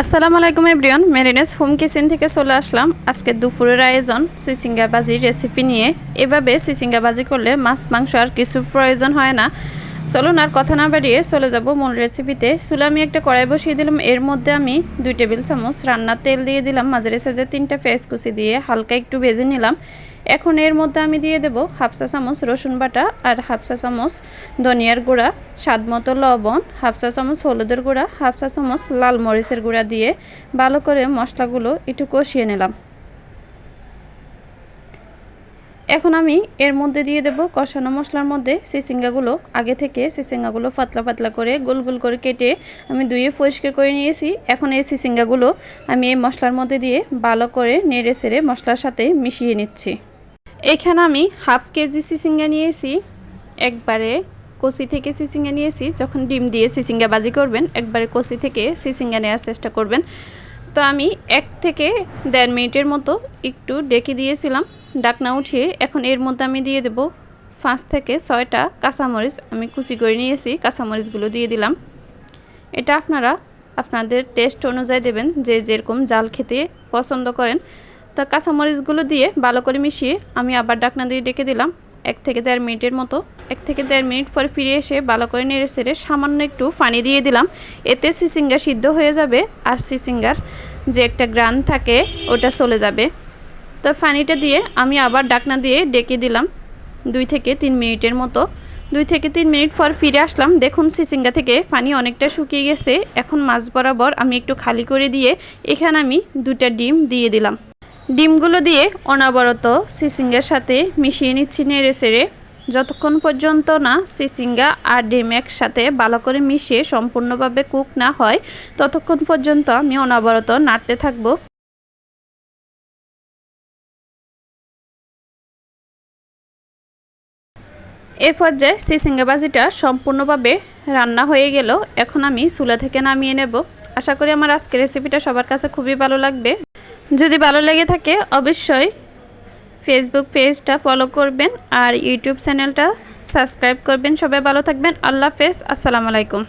আসসালামু আলাইকুম everyone, মেরিনেস home kitchen থেকে চলে আসলাম। আজকে দুপুরের আয়োজন, সিসিঙ্গা বাজির রেসিপি নিয়ে। এভাবে সিসিঙ্গা বাজি করলে মাছ, মাংস আর কিছু প্রয়োজন হয় না। চলুন আর কথা না বাড়িয়ে চলে যাব মূল রেসিপিতে চুলে আমি একটা কড়াই বসিয়ে দিলাম। এর মধ্যে আমি দুই টেবিল চামচ রান্নার তেল দিয়ে দিলাম। মাঝারি সাইজে তিনটা ফেস কুচি দিয়ে হালকা একটু ভেজে নিলাম। এখন এর মধ্যে আমি দিয়ে দেব হাফসা চামচ রসুন বাটা আর হাফসা চামচ ধনিয়ার গুঁড়া, স্বাদ মতো লবণ হাফসা চামচ হলুদের গুঁড়া হাফসা চামচ লাল মরিচের গুঁড়া দিয়ে ভালো করে মশলাগুলো একটু কষিয়ে নিলাম। এখন আমি এর মধ্যে দিয়ে দেব কষানো মশলার মধ্যে সিসিঙ্গাগুলো। আগে থেকে সিসিঙ্গাগুলো পাতলা পাতলা করে গোল গোল করে কেটে আমি ধুয়ে পরিষ্কার করে নিয়েছি। এখন এই সিসিঙ্গাগুলো আমি এই মশলার মধ্যে দিয়ে ভালো করে নেড়ে সেড়ে মশলার সাথে মিশিয়ে নিচ্ছি। এখানে আমি হাফ কেজি সিসিঙ্গা নিয়েছি। একবারে কষি থেকে সিসিঙ্গা নিয়েছি। যখন ডিম দিয়ে সিসিঙ্গা বাজি করবেন, একবারে কষি থেকে সিসিঙ্গা নেওয়ার চেষ্টা করবেন। তো আমি এক থেকে দেড় মিনিটের মতো একটু ডেকে দিয়েছিলাম। ডাকনা উঠিয়ে এখন এর মধ্যে আমি দিয়ে দেব পাঁচ থেকে ছয়টা কাঁচামরিচ। আমি কুচি করে নিয়েছি, কাঁচামরিচগুলো দিয়ে দিলাম। এটা আপনারা আপনাদের টেস্ট অনুযায়ী দেবেন, যে যেরকম জাল খেতে পছন্দ করেন। তো কাঁচামরিচগুলো দিয়ে ভালো করে মিশিয়ে আমি আবার ডাকনা দিয়ে ডেকে দিলাম। এক থেকে দেড় মিনিটের মতো, এক থেকে দেড় মিনিট পরে ফিরে এসে ভালো করে নেড়ে সেড়ে সামান্য একটু পানি দিয়ে দিলাম। এতে সিসিঙ্গা সিদ্ধ হয়ে যাবে আর সিসিঙ্গার যে একটা গ্রান থাকে ওটা চলে যাবে। তো পানিটা দিয়ে আমি আবার ডাকনা দিয়ে ডেকে দিলাম দুই থেকে তিন মিনিটের মতো। দুই থেকে তিন মিনিট পর ফিরে আসলাম। দেখুন সিসিঙ্গা থেকে পানি অনেকটা শুকিয়ে গেছে। এখন মাছ বরাবর আমি একটু খালি করে দিয়ে এখানে আমি দুটা ডিম দিয়ে দিলাম। ডিমগুলো দিয়ে অনাবরত সিসিঙ্গার সাথে মিশিয়ে নিচ্ছি নেড়ে সেড়ে যতক্ষণ পর্যন্ত না সিসিঙ্গা আর ডিম একসাথে ভালো করে মিশিয়ে সম্পূর্ণভাবে কুক না হয়, ততক্ষণ পর্যন্ত আমি অনাবরত নাড়তে থাকব। এ পর্যায়ে সিসিঙ্গা ভাজিটা সম্পূর্ণভাবে রান্না হয়ে গেল। এখন আমি চুলা থেকে নামিয়ে নেব। আশা করি আমার আজকের রেসিপিটা সবার কাছে খুবই ভালো লাগবে। যদি ভালো লেগে থাকে, অবশ্যই ফেসবুক পেজটা ফলো করবেন আর ইউটিউব চ্যানেলটা সাবস্ক্রাইব করবেন। সবাই ভালো থাকবেন। আল্লাহ হাফেজ। আসসালামু আলাইকুম।